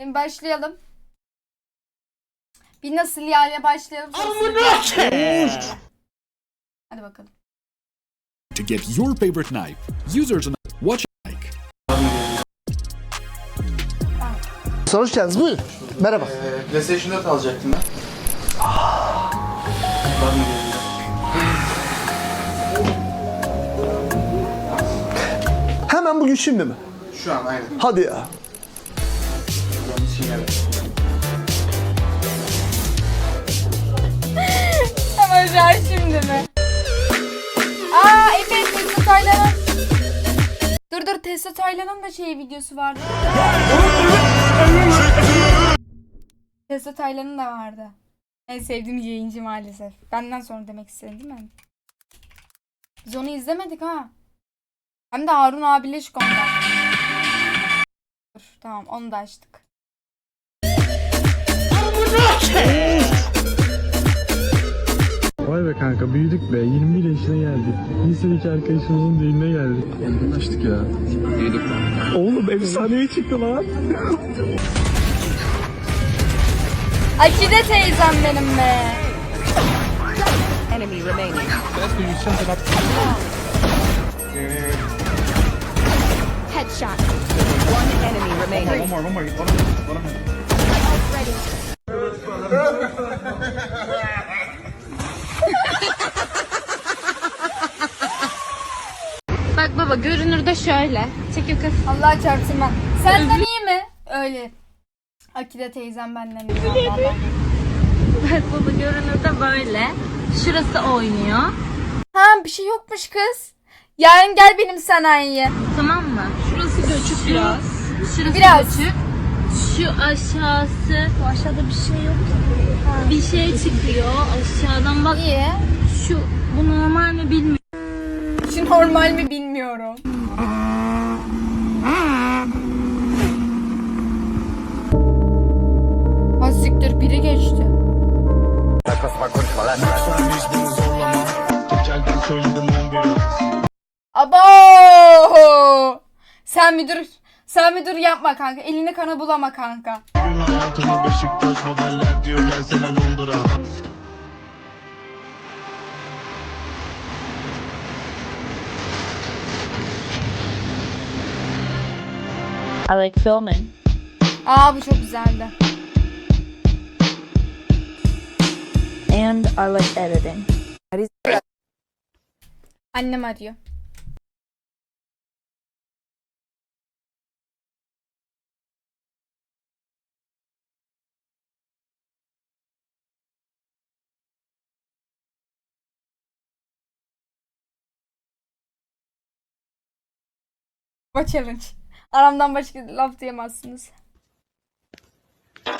Şimdi başlayalım. Bir nasıl yani başlayalım. Hadi bakalım. To get your favorite knife, users and watch like. Hoş geldiniz. Buyurun. Merhaba. Ee, PlayStation 4 alacaktım ben. Hemen bugün şimdi mi? Şu an aynen. Hadi ya. An şimdi mi? Aa evet Tesla Taylan'ın. Dur dur Tesla Taylan'ın da şey videosu vardı. Tesla Taylan'ın da vardı. En sevdiğim yayıncı maalesef. Benden sonra demek istedin değil mi? Biz onu izlemedik ha. Hem de Harun abiyle şu konuda. Dur tamam onu da açtık. Vay be kanka büyüdük be 21 yaşına geldik. Lisedeki arkadaşımızın düğününe geldik. Anlaştık ya. Büyüdük Oğlum efsaneye çıktı lan. Akide teyzem benim be. enemy remaining. Headshot. One enemy remaining. Bak baba görünürde şöyle. Çekil kız. Allah çarpsın ben. Senden iyi mi? Öyle. Akide teyzem benden iyi. vallahi. Bak baba görünürde böyle. Şurası oynuyor. Ha bir şey yokmuş kız. Yarın gel benim sanayiye. Tamam mı? Şurası göçük biraz. Şurası Biraz. göçük. Şu aşağısı. Bu aşağıda bir şey yok. Bir şey çıkıyor aşağıdan bak. İyi. Şu bu normal mi bilmiyorum. Şu normal mi bilmiyorum. Ha siktir biri geçti. Abo! Sen müdür sen müdür yapma kanka. Elini kana bulama kanka. I like filming. Aa bu çok güzeldi. And I like editing. Annem arıyor. Bu challenge. Aramdan başka laf diyemezsiniz. Bir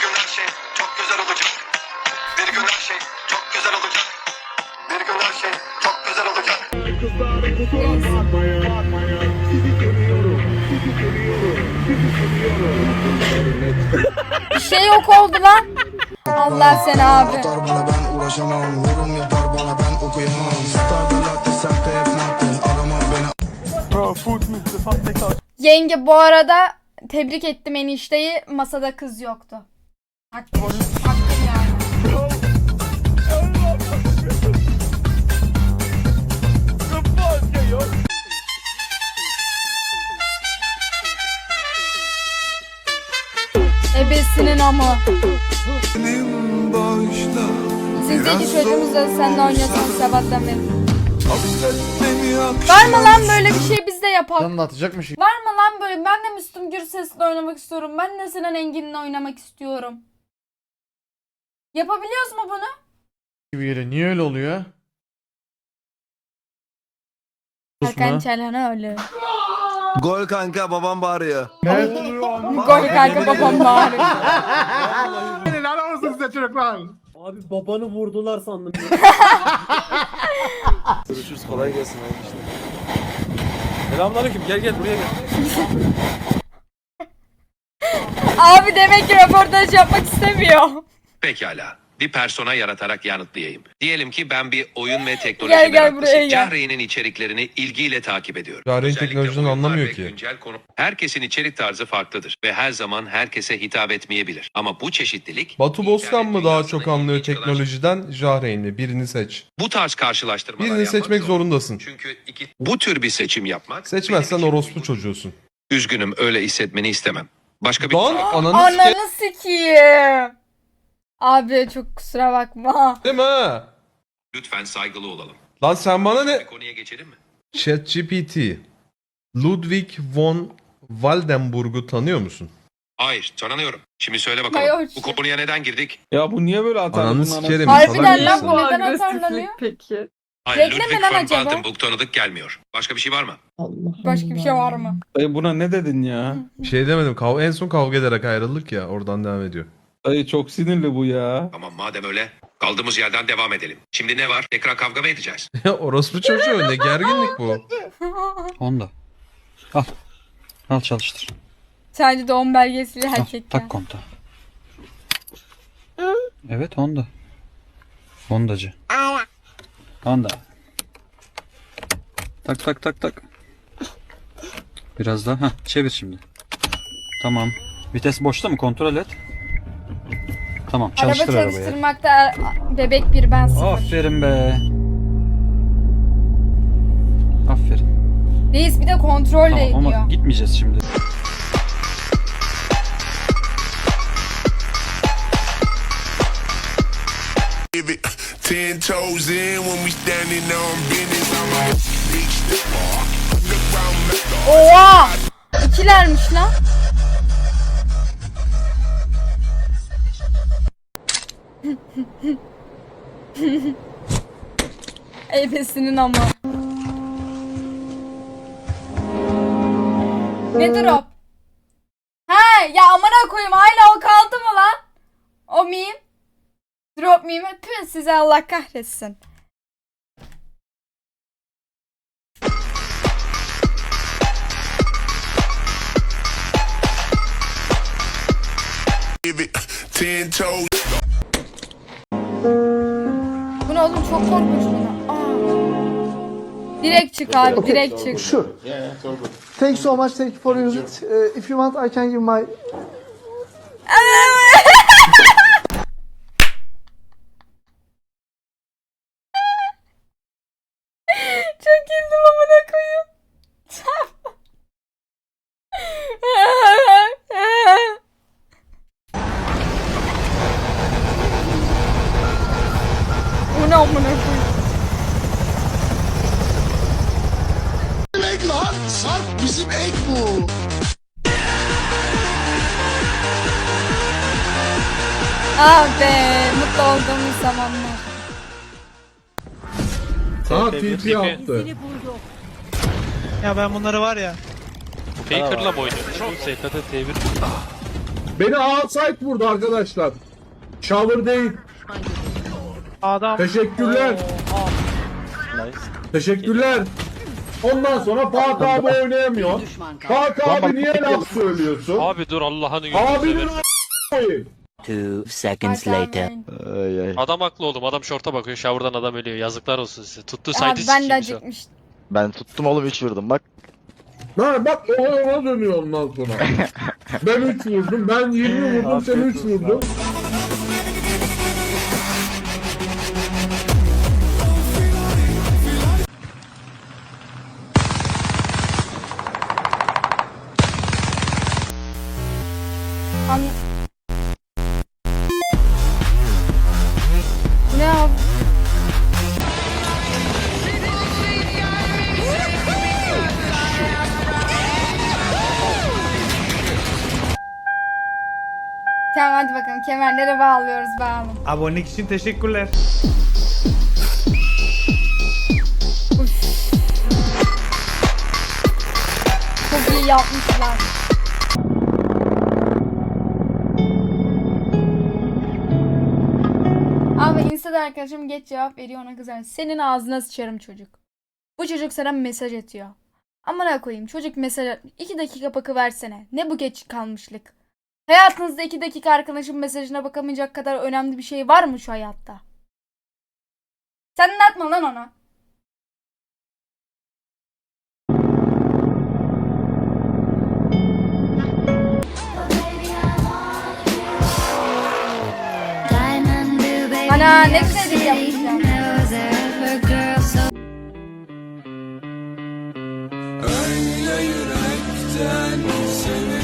gün her şey çok güzel olacak. Bir gün her şey çok güzel olacak. Bir gün her şey çok güzel olacak. Bir şey yok oldu lan. Allah seni abi. bana ben uğraşamam. Yorum yapar Yenge bu arada tebrik ettim enişteyi. Masada kız yoktu. Hakkı, hakkı yani. Ebesinin ama. Sizdeki çocuğumuz da seninle oynasın sabahtan beri. Var mı lan böyle bir şey biz de yapalım. Canını atacakmış Var mı lan böyle? Ben de Müslüm Gürses'le oynamak istiyorum. Ben de Sinan Engin'le oynamak istiyorum. Yapabiliyoruz mu bunu? gibi geliyor. Niye öyle oluyor? Hakan mu? Çalhan öyle. Gol kanka babam bağırıyor. Gol kanka babam bağırıyor. Abi babanı vurdular sandım. Görüşürüz kolay gelsin. Selamünaleyküm gel gel buraya gel. Abi demek ki röportaj yapmak istemiyor. Pekala. Bir persona yaratarak yanıtlayayım. Diyelim ki ben bir oyun ve teknoloji Gel, gel meraklısıyım. gel. Cahreyn'in içeriklerini ilgiyle takip ediyorum. Cahreyn Özellikle teknolojiden anlamıyor ki. güncel konu. Herkesin içerik tarzı farklıdır ve her zaman herkese hitap etmeyebilir. Ama bu çeşitlilik... Batu internet mı daha çok anlıyor teknolojiden Jahreyn'li? Birini seç. Bu tarz karşılaştırmalar Birini seçmek zor. zorundasın. Çünkü iki, bu tür bir seçim yapmak... Seçmezsen orospu çocuğusun. Üzgünüm öyle hissetmeni istemem. Başka bir Lan ananı. Ananı sikiyim. Abi çok kusura bakma. Değil mi ha? Lütfen saygılı olalım. Lan sen bana ne? Bir konuya geçelim mi? ChatGPT. Ludwig von Waldenburg'u tanıyor musun? Hayır, tanınıyorum. Şimdi söyle bakalım. Mayoş. Bu konuya neden girdik? Ya bu niye böyle atar? Ananı Bunun sikerim. Harbiden lan bu neden atarlanıyor? peki? Hayır, Reklam Ludwig von acaba? Waldenburg tanıdık gelmiyor. Başka bir şey var mı? Başka bir şey var mı? Dayı buna ne dedin ya? Bir şey demedim. Kav en son kavga ederek ayrıldık ya. Oradan devam ediyor. Dayı çok sinirli bu ya. Tamam madem öyle, kaldığımız yerden devam edelim. Şimdi ne var? Tekrar kavga mı edeceğiz? Orospu çocuğu ne gerginlik bu. Honda. Al. Al çalıştır. Sadece doğum belgesiyle Al, erkek tak konta. Evet Honda. Hondacı. Honda. Tak tak tak tak. Biraz daha. Heh, çevir şimdi. Tamam. Vites boşta mı? Kontrol et. Tamam Araba çalıştır arabayı. çalıştırmakta er- bebek bir ben sıfır. Aferin be. Aferin. Reis bir de kontrol de Tamam ediyor. ama gitmeyeceğiz şimdi. Give it ten toes in when we standing on business. I'm a reach the bar. Look around, make the Oha! İkilermiş lan. Ebesinin ama. Ne drop? He ya amına koyayım hala o kaldı mı lan? O meme. Drop meme. Tüh size Allah kahretsin. give it ten toes. Çok korkunç? Aa. Direkt çık abi direkt çık. Sure. Thanks so much. Thank you for using it. Uh, if you want, I can give my Ah be mutlu olduğumuz zamanlar. Sana TP attı. Ya ben bunları var ya. Faker'la mı oynuyorsun? Çok SKT T1. Beni outside vurdu arkadaşlar. Shower değil. Adam. Teşekkürler. Teşekkürler. Ondan sonra Fatih abi oynayamıyor. Fatih abi niye laf söylüyorsun? Abi dur Allah'ını Abinin yüzüne koyayım. Two seconds later. Adam haklı oğlum. Adam şorta bakıyor. Shower'dan adam ölüyor. Yazıklar olsun size. Tuttu Abi saydı ben de acıkmıştım. Ben tuttum oğlum 3 vurdum bak. Ha bak o ona dönüyor ondan sonra. ben 3 vurdum, ben 20 vurdum, sen 3 vurdun. Tamam hadi bakalım kemerlere bağlıyoruz bağlı. Abonelik için teşekkürler. Çok iyi yapmışlar. Abi Insta'da arkadaşım geç cevap veriyor ona kızar. Senin ağzına sıçarım çocuk. Bu çocuk sana mesaj atıyor. Amına koyayım çocuk mesaj at. 2 dakika bakı versene. Ne bu geç kalmışlık? Hayatınızda iki dakika arkadaşın mesajına bakamayacak kadar önemli bir şey var mı şu hayatta? Sen ne atma lan ona? Ana ne güzel bir yapmışlar. Ha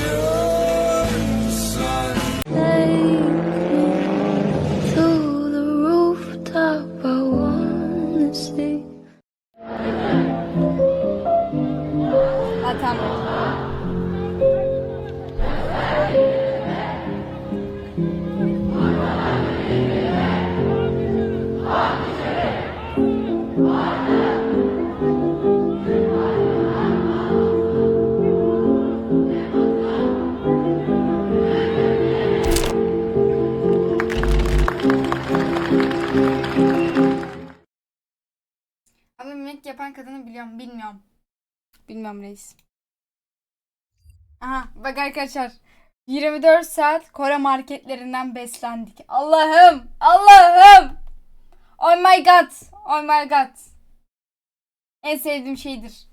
Bilmiyorum reis. Aha bak arkadaşlar. 24 saat Kore marketlerinden beslendik. Allah'ım! Allah'ım! Oh my god! Oh my god! En sevdiğim şeydir.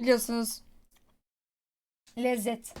Biliyorsunuz. Lezzet.